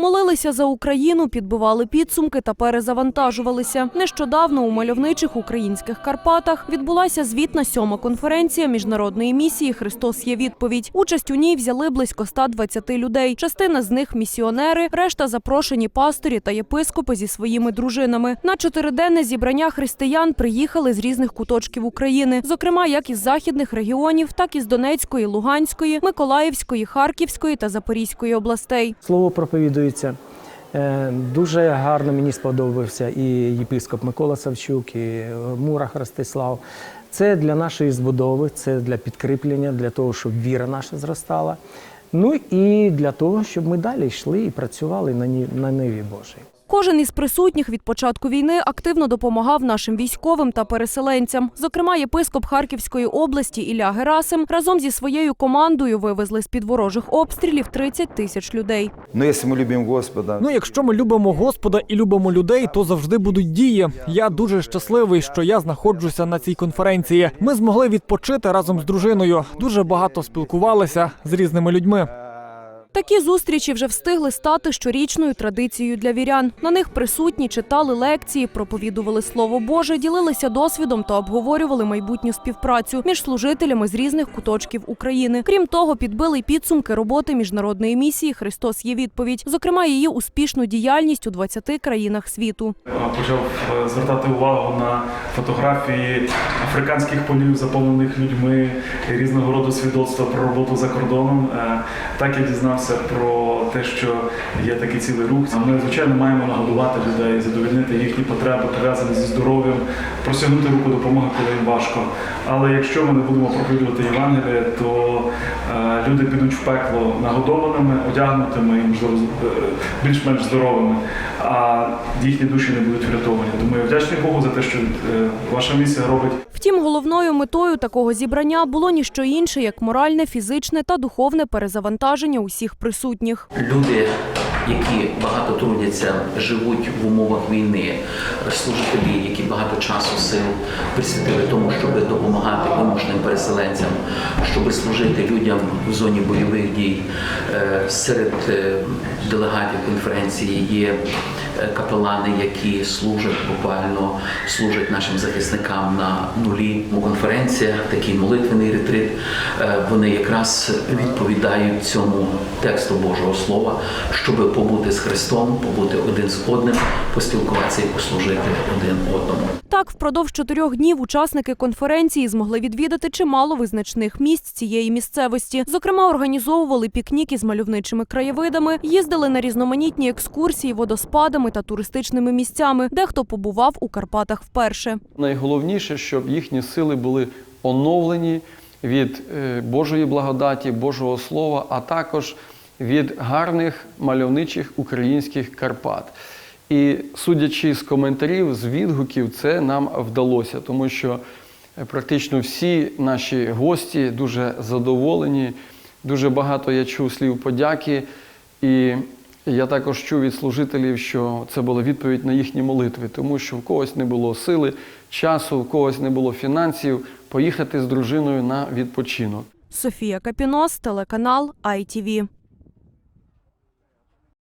Молилися за Україну, підбивали підсумки та перезавантажувалися. Нещодавно у мальовничих українських Карпатах відбулася звітна сьома конференція міжнародної місії Христос є відповідь. Участь у ній взяли близько 120 людей. Частина з них місіонери, решта запрошені пасторі та єпископи зі своїми дружинами. На чотириденне зібрання християн приїхали з різних куточків України, зокрема як із західних регіонів, так і з Донецької, Луганської, Миколаївської, Харківської та Запорізької областей. Слово проповідується. Е, Дуже гарно мені сподобався і єпископ Микола Савчук, і Мурах Ростислав. Це для нашої збудови, це для підкріплення, для того, щоб віра наша зростала. Ну і для того, щоб ми далі йшли і працювали на ниві Божій. Кожен із присутніх від початку війни активно допомагав нашим військовим та переселенцям. Зокрема, єпископ Харківської області Ілля Герасим разом зі своєю командою вивезли з під ворожих обстрілів 30 тисяч людей. Но если мы любим Господа, Ну, якщо ми любимо Господа і любимо людей, то завжди будуть дії. Я дуже щасливий, що я знаходжуся на цій конференції. Ми змогли відпочити разом з дружиною. Дуже багато спілкувалися з різними людьми. Такі зустрічі вже встигли стати щорічною традицією для вірян. На них присутні читали лекції, проповідували слово Боже, ділилися досвідом та обговорювали майбутню співпрацю між служителями з різних куточків України. Крім того, підбили підсумки роботи міжнародної місії Христос є відповідь, зокрема її успішну діяльність у 20 країнах світу. почав е, звертати увагу на фотографії африканських полів, заповнених людьми, різного роду свідоцтва про роботу за кордоном. Е, Так я дізнався про те, що є такий цілий рух. Ми, звичайно, маємо нагодувати людей, задовольнити їхні потреби, пов'язані зі здоров'ям, просягнути руку допомоги, коли їм важко. Але якщо ми не будемо проповідувати Євангеліє, то е, люди підуть в пекло нагодованими, одягнутими і, можливо, е, більш-менш здоровими, а їхні душі не будуть врятовані. Тому я вдячний Богу за те, що е, ваша місія робить Втім, головною метою такого зібрання було ніщо інше, як моральне, фізичне та духовне перезавантаження усіх присутніх. Люди, які багато трудяться, живуть в умовах війни, служителі, які багато часу сил присвятили тому, щоб допомагати вимушеним переселенцям, щоб служити людям в зоні бойових дій. Серед е, делегатів конференції є е, капелани, які служать буквально служать нашим захисникам на нулі. Конференція, такий молитвений ретрит, е, вони якраз відповідають цьому тексту Божого Слова, щоб побути з Христом, побути один з одним, поспілкуватися і послужити один одному. Так, впродовж чотирьох днів учасники конференції змогли відвідати чимало визначних місць цієї місцевості. Зокрема, організовували пікніки з мальовничими краєвидами, їздили на різноманітні екскурсії водоспадами та туристичними місцями. Дехто побував у Карпатах вперше. Найголовніше, щоб їхні сили були оновлені від е, Божої благодаті, Божого Слова, а також від гарних мальовничих українських Карпат. І судячи з коментарів, з відгуків, це нам вдалося, тому що е, практично всі наші гості дуже задоволені. Дуже багато я чув слів подяки. І я також чув від служителів, що це була відповідь на їхні молитви, тому що в когось не було сили, часу, в когось не було фінансів поїхати з дружиною на відпочинок. Софія Капінос, телеканал ITV.